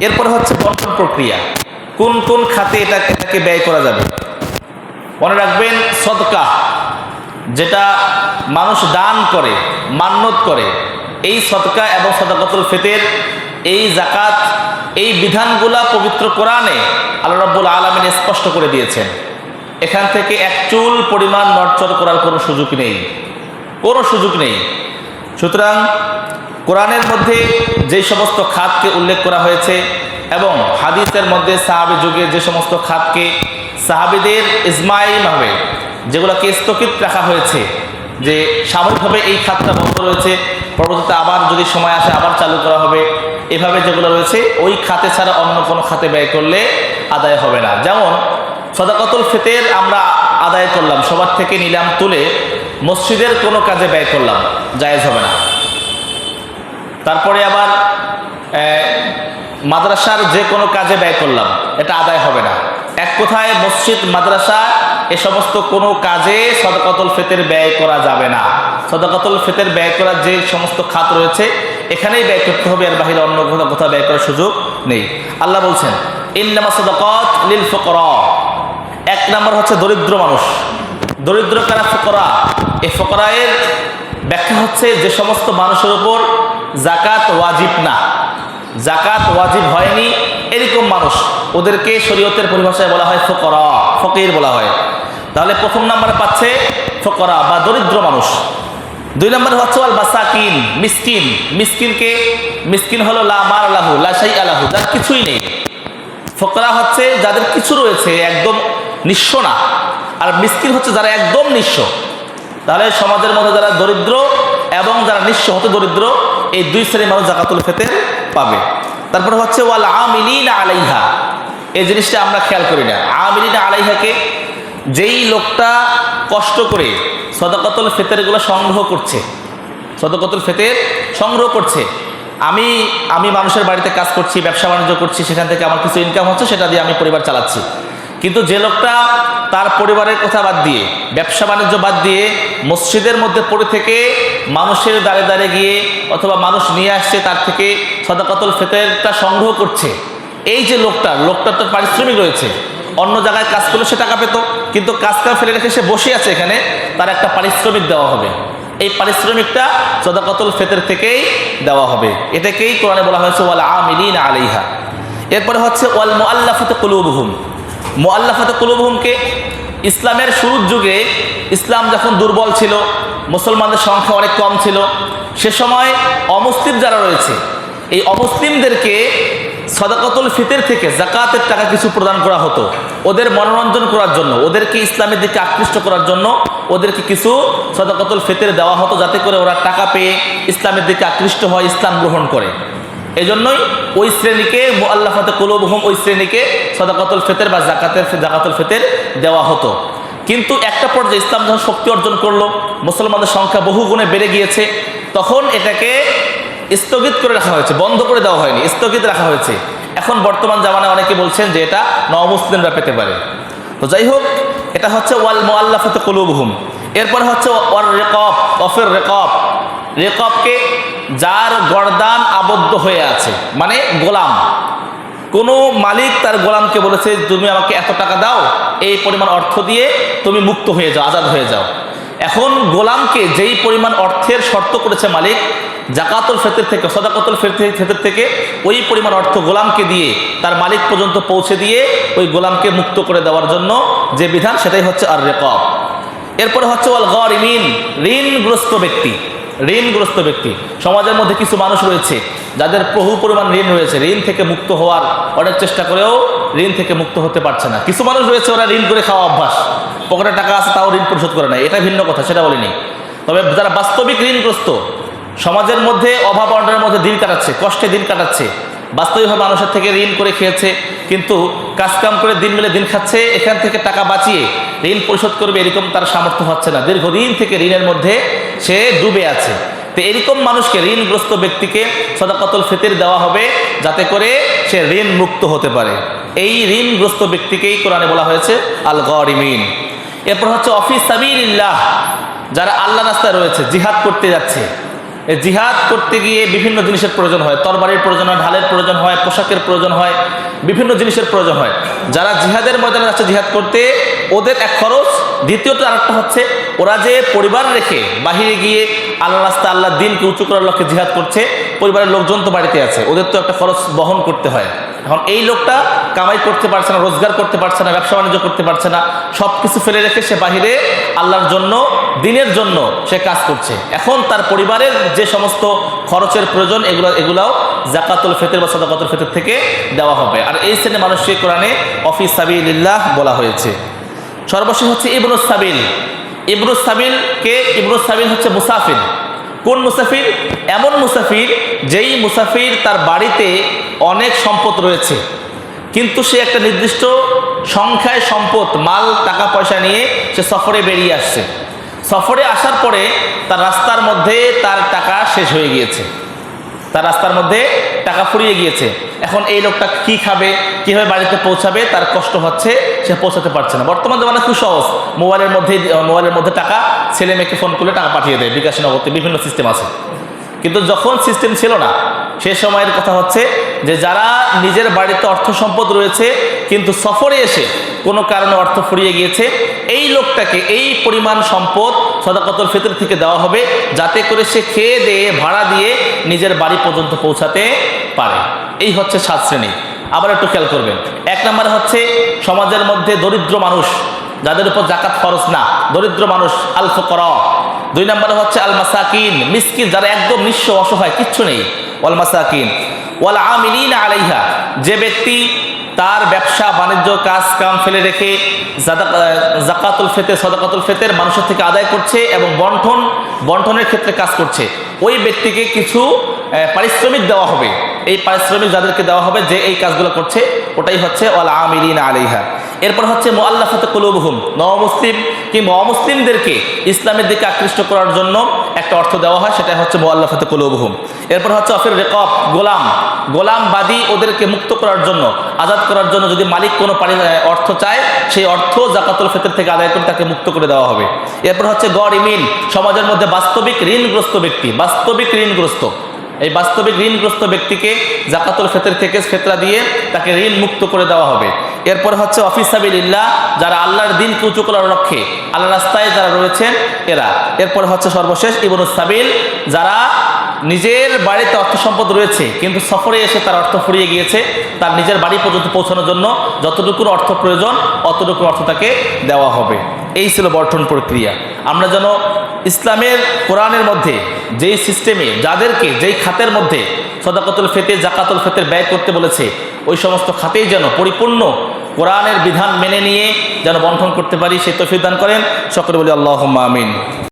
এরপর হচ্ছে বন্টন প্রক্রিয়া। কোন কোন খাতে এটা, এটাকে ব্যয় করা যাবে? মনে রাখবেন, সদকা, যেটা মানুষ দান করে, মান্যত করে, এই সদকা এবং সদকাতুল ফেতের, এই জাকাত এই বিধানগুলা পবিত্র কোরআনে আল্লাহ রাব্বুল আলমিন স্পষ্ট করে দিয়েছেন। এখান থেকে এক চুল পরিমাণ নড়চড় করার কোনো সুযোগ নেই। কোনো সুযোগ নেই। সুতরাং কোরআনের মধ্যে যে সমস্ত খাতকে উল্লেখ করা হয়েছে এবং হাদিসের মধ্যে সাহাবি যুগে যে সমস্ত খাতকে সাহাবিদের ইসমাইলভাবে যেগুলোকে স্থগিত রাখা হয়েছে যে সাময়িকভাবে এই খাতটা বন্ধ রয়েছে, পরবর্তীতে আবার যদি সময় আসে আবার চালু করা হবে, এভাবে যেগুলো রয়েছে ওই খাতে ছাড়া অন্য কোনো খাতে ব্যয় করলে আদায় হবে না। যেমন সদাকতুল ফিতের আমরা আদায় করলাম, সবার থেকে নিলাম তুলে মসজিদের কোনো কাজে ব্যয় করলাম, জায়েজ হবে না। তারপরে আবার মাদ্রাসার যে কোনো কাজে ব্যয় করলাম, এটা আদায় হবে না। এক কোথায় মসজিদ, মাদ্রাসা, এ সমস্ত কোনো কাজে সদকাতুল ফেতের ব্যয় করা যাবে না। সদকাতুল ফেতের ব্যয় করার যে সমস্ত খাত রয়েছে, এখানেই ব্যয় করতে হবে এর বাহিরে অন্য কোথাও কোথাও ব্যয় করার সুযোগ নেই। আল্লাহ বলছেন, ইন্নামা সদকত লিল ফুকরা। এক নম্বর হচ্ছে দরিদ্র মানুষ। দরিদ্র কারা? ফকরা। এই ফকরায়ের ব্যাখ্যা হচ্ছে যে সমস্ত মানুষের উপর জাকাত ওয়াজিব না। জাকাত ওয়াজিব হয়নি, এরকম মানুষ। ওদেরকে শরীয়তের পরিভাষায় বলা হয় ফকরা, ফকির বলা হয়। তাহলে প্রথম নাম্বারে পাচ্ছে ফকরা বা দরিদ্র মানুষ। দুই নম্বরে হচ্ছে আল বাসাকিন মিসকিন। মিসকিনকে, মিসকিন হলো লা মার আলাহু লা শাই আলাহু যার কিছুই নেই। ফকরা হচ্ছে যাদের কিছু রয়েছে, একদম নিঃস্ব না। আর মিসকিন হচ্ছে যারা একদম নিঃস্ব। তাহলে সমাজের মধ্যে যারা দরিদ্র এবং যারা নিঃস্ব হতে দরিদ্র এই দুই শ্রেণির মানুষ জাকাতুল ফেতের পাবে। তারপরে হচ্ছে ওয়াল আমিলিনা আলাইহা। এই জিনিসটা আমরা খেয়াল করি না। আমিলিনা আলাইহাকে যেই লোকটা কষ্ট করে সদাকতুল ফেতেরগুলো সংগ্রহ করছে, সদকতুল ফেতের সংগ্রহ করছে, আমি আমি মানুষের বাড়িতে কাজ করছি, ব্যবসা বাণিজ্য করছি, সেখান থেকে আমার কিছু ইনকাম হচ্ছে, সেটা দিয়ে আমি পরিবার চালাচ্ছি। কিন্তু যে লোকটা তার পরিবারের কথা বাদ দিয়ে, ব্যবসা বাণিজ্য বাদ দিয়ে মসজিদের মধ্যে পড়ে থেকে মানুষের দাঁড়ে দাঁড়ে গিয়ে অথবা মানুষ নিয়ে আসছে, তার থেকে সদাকতুল ফেতেরটা সংগ্রহ করছে। এই যে লোকটা লোকটার তো পারিশ্রমিক রয়েছে। অন্য জায়গায় কাজ করলে সে টাকা পেত, কিন্তু কাজ কাজ ফেলে রেখে সে বসে আছে এখানে, তার একটা পারিশ্রমিক দেওয়া হবে। এই পারিশ্রমিকটা সদাকতুল ফেতের থেকেই দেওয়া হবে। এটাকেই কোরআনে বলা হয়েছে, ওয়াল আমিলিন আলাইহা। এরপরে হচ্ছে, ওয়াল মুআল্লাফাতে কুলুবহুম। মুআল্লাফাতে কুলুবহুমকে ইসলামের শুরুর যুগে ইসলাম যখন দুর্বল ছিল, মুসলমানদের সংখ্যা অনেক কম ছিল, সে সময় অমুসলিম যারা রয়েছে, এই অমুসলিমদেরকে সদাকতুল ফিতের থেকে জাকাতের টাকা কিছু প্রদান করা হতো। ওদের মনোরঞ্জন করার জন্য, ওদেরকে ইসলামের দিকে আকৃষ্ট করার জন্য ওদেরকে কিছু সদাকতুল ফিতের দেওয়া হতো যাতে করে ওরা টাকা পেয়ে ইসলামের দিকে আকৃষ্ট হয়, ইসলাম গ্রহণ করে। এজন্যই ওই শ্রেণীকে আল্লাহ আল্লাহাতে কুলুবহুম, ওই শ্রেণীকে সদাকতুল ফেতের বা জাকাতের জাকাতুল ফেতের দেওয়া হতো। কিন্তু একটা পর্যায়ে ইসলাম যখন শক্তি অর্জন করল, মুসলমানদের সংখ্যা বহু গুণে বেড়ে গিয়েছে, তখন এটাকে স্থগিত করে রাখা হয়েছে, বন্ধ করে দেওয়া হয়নি, স্থগিত রাখা হয়েছে। এখন বর্তমান জামানায় অনেকে বলছেন যে এটা নবমুসলিমরা পেতে পারে। তো যাই হোক, এটা হচ্ছে ওয়াল মোয়াল্লাফতে কলুবহুম। এরপরে হচ্ছে ওয়ার রেকব অফের রেকব। রেকবকে যার গরদান আবদ্ধ হয়ে আছে মানে গোলাম। কোনো মালিক তার গোলামকে বলেছে, তুমি আমাকে এত টাকা দাও, এই পরিমাণ অর্থ দিয়ে তুমি মুক্ত হয়ে যাও, আজাদ হয়ে যাও। এখন গোলামকে যেই পরিমাণ অর্থের শর্ত করেছে মালিক, জাকাতুল ফেতের থেকে, সদাকাতুল ফেতের ফেতের থেকে ওই পরিমাণ অর্থ গোলামকে দিয়ে, তার মালিক পর্যন্ত পৌঁছে দিয়ে ওই গোলামকে মুক্ত করে দেওয়ার জন্য যে বিধান, সেটাই হচ্ছে আর রেকব এরপরে হচ্ছে ওয়াল গরিমিন ঋণগ্রস্ত ব্যক্তি। ঋণগ্রস্ত ব্যক্তি। সমাজের মধ্যে কিছু মানুষ রয়েছে যাদের বহু পরিমাণ ঋণ রয়েছে। ঋণ থেকে মুক্ত হওয়ার অনেক চেষ্টা করেও ঋণ থেকে মুক্ত হতে পারছে না। কিছু মানুষ রয়েছে ওরা ঋণ করে খাওয়া অভ্যাস। পকেটে টাকা আছে তাও ঋণ পরিশোধ করে না এটা ভিন্ন কথা, সেটা বলিনি। তবে যারা বাস্তবিক ঋণগ্রস্ত, সমাজের মধ্যে অভাব অর্ডারের মধ্যে দিন কাটাচ্ছে, কষ্টে দিন কাটাচ্ছে বাস্তবিকভাবে মানুষের থেকে ঋণ করে খেয়েছে, কিন্তু কাজকাম করে দিন মিলে দিন খাচ্ছে, এখান থেকে টাকা বাঁচিয়ে ঋণ পরিশোধ করবে এরকম তার সামর্থ্য হচ্ছে না। দীর্ঘদিন থেকে ঋণের মধ্যে সে ডুবে আছে। তো এরকম মানুষকে ঋণগ্রস্ত ব্যক্তিকে সদাকতল ফিতির দেওয়া হবে যাতে করে সে ঋণ মুক্ত হতে পারে। এই ঋণগ্রস্ত ব্যক্তিকেই কোরআনে বলা হয়েছে আল গরিমিন এরপর হচ্ছে অফিস সাবিল্লাহ যারা আল্লাহ রাস্তায় রয়েছে, জিহাদ করতে যাচ্ছে। জিহাদ করতে গিয়ে বিভিন্ন জিনিসের প্রয়োজন হয়। তরবারির প্রয়োজন হয়, ঢালের প্রয়োজন হয়, পোশাকের প্রয়োজন হয়, বিভিন্ন জিনিসের প্রয়োজন হয়। যারা জিহাদের ময়দানে যাচ্ছে জিহাদ করতে, ওদের এক খরচ। দ্বিতীয়ত আরেকটা হচ্ছে, ওরা যে পরিবার রেখে বাহিরে গিয়ে আল্লাহ রাস্তা আল্লাহ দিনকে উঁচু করার লক্ষ্যে জিহাদ করছে, পরিবারের লোকজন তো বাড়িতে আছে, ওদের তো একটা খরচ বহন করতে হয়। এখন এই লোকটা কামাই করতে পারছে না, রোজগার করতে পারছে না, ব্যবসা বাণিজ্য করতে পারছে না সব কিছু ফেলে রেখে সে বাহিরে আল্লাহর জন্য দিনের জন্য সে কাজ করছে। এখন তার পরিবারের যে সমস্ত খরচের প্রয়োজন, এগুলো এগুলাও জাকাতুল ফেতের বা সদাকাতুল ফেতের থেকে দেওয়া হবে। আর এই শ্রেণির মানুষকে কোরআনে অফিস সাবিল্লাহ বলা হয়েছে। সর্বশেষ হচ্ছে ইবনুস সাবিল। ইবনুস সাবিলকে ইবনুস সাবিল হচ্ছে মুসাফির। কোন মুসাফির? এমন মুসাফির যেই মুসাফির তার বাড়িতে অনেক সম্পদ রয়েছে। কিন্তু সে একটা নির্দিষ্ট সংখ্যায় সম্পদ, মাল, টাকা, পয়সা নিয়ে সে সফরে বেরিয়ে আসছে। সফরে আসার পরে তার রাস্তার মধ্যে তার টাকা শেষ হয়ে গিয়েছে। তার রাস্তার মধ্যে টাকা ফুরিয়ে গিয়েছে। এখন এই লোকটা কি খাবে, কীভাবে বাড়িতে পৌঁছাবে, তার কষ্ট হচ্ছে, সে পৌঁছাতে পারছে না। বর্তমান জমানা খুব সহজ। মোবাইলের মধ্যে মোবাইলের মধ্যে টাকা, ছেলে মেয়েকে ফোন করলে টাকা পাঠিয়ে দেয়। বিকাশ, নগদে, বিভিন্ন সিস্টেম আছে। কিন্তু যখন সিস্টেম ছিল না, সে সময়ের কথা হচ্ছে যে যারা নিজের বাড়িতে অর্থ সম্পদ রয়েছে, কিন্তু সফরে এসে কোনো কারণে অর্থ ফুরিয়ে গিয়েছে, এই লোকটাকে এই পরিমাণ সম্পদ সদাকতল ফিতর থেকে দেওয়া হবে যাতে করে সে খেয়ে দিয়ে, ভাড়া দিয়ে নিজের বাড়ি পর্যন্ত পৌঁছাতে পারে। এই হচ্ছে সাত শ্রেণি। আবার একটু খেয়াল করবেন। এক নম্বরে হচ্ছে সমাজের মধ্যে দরিদ্র মানুষ, যাদের উপর জাকাত খরচ না, দরিদ্র মানুষ আলফ কর দুই নম্বরে হচ্ছে আল মাসাকিন মিসকিন যারা একদম নিঃস্ব অসহায়, কিচ্ছু নেই। ওয়াল মাসাকিন ওয়াল আমিলিন আলাইহা, যে ব্যক্তি তার ব্যবসা, বাণিজ্য, কাজ, কাম ফেলে রেখে জাকাতুল ফেতে সদাকাতুল ফেতের মানুষের থেকে আদায় করছে এবং বন্টন, বন্টনের ক্ষেত্রে কাজ করছে। ওই ব্যক্তিকে কিছু পারিশ্রমিক দেওয়া হবে। এই পারিশ্রমিক যাদেরকে দেওয়া হবে যে এই কাজগুলো করছে, ওটাই হচ্ছে ওয়াল আমিরিন আলাইহা। এরপর হচ্ছে মোয়াল্লাফাতে কুলুবহুম। নবমুসলিম কিংবা অমুসলিমদেরকে ইসলামের দিকে আকৃষ্ট করার জন্য একটা অর্থ দেওয়া হয় সেটা হচ্ছে মোয়াল্লাফাতে কুলুবহুম। এরপর হচ্ছে অফির রেকব, গোলাম। গোলামবাদী ওদেরকে মুক্ত করার জন্য, আজাদ করার জন্য যদি মালিক কোনো অর্থ চায়, সেই অর্থ জাকাতুল ফেতের থেকে আদায় করে তাকে মুক্ত করে দেওয়া হবে। এরপর হচ্ছে গড় ইমিন সমাজের মধ্যে বাস্তবিক ঋণগ্রস্ত ব্যক্তি, বাস্তবিক ঋণগ্রস্ত। এই বাস্তবিক ঋণগ্রস্ত ব্যক্তিকে জাকাতুল ফেতের থেকে ফেতরা দিয়ে তাকে ঋণ মুক্ত করে দেওয়া হবে। এরপর হচ্ছে অফিস সাবিল্লাহ যারা আল্লাহর দিনকে উঁচু করার লক্ষ্যে আল্লাহ রাস্তায় যারা রয়েছেন এরা। এরপর হচ্ছে সর্বশেষ ইবনুস সাবিল, যারা নিজের বাড়িতে অর্থ সম্পদ রয়েছে, কিন্তু সফরে এসে তার অর্থ ফুরিয়ে গিয়েছে, তার নিজের বাড়ি পর্যন্ত পৌঁছানোর জন্য যতটুকু অর্থ প্রয়োজন অতটুকু অর্থ তাকে দেওয়া হবে। এই ছিল বর্তন প্রক্রিয়া। আমরা যেন ইসলামের কোরআনের মধ্যে, যেই সিস্টেমে যাদেরকে যেই খাতের মধ্যে, সদাকতুল ফেতে জাকাতুল ফেতের ব্যয় করতে বলেছে, ওই সমস্ত খাতেই যেন পরিপূর্ণ কোরআনের বিধান মেনে নিয়ে যেন বন্টন করতে পারি সে তো দান করেন। সকলে বলি আল্লাহ আমিন।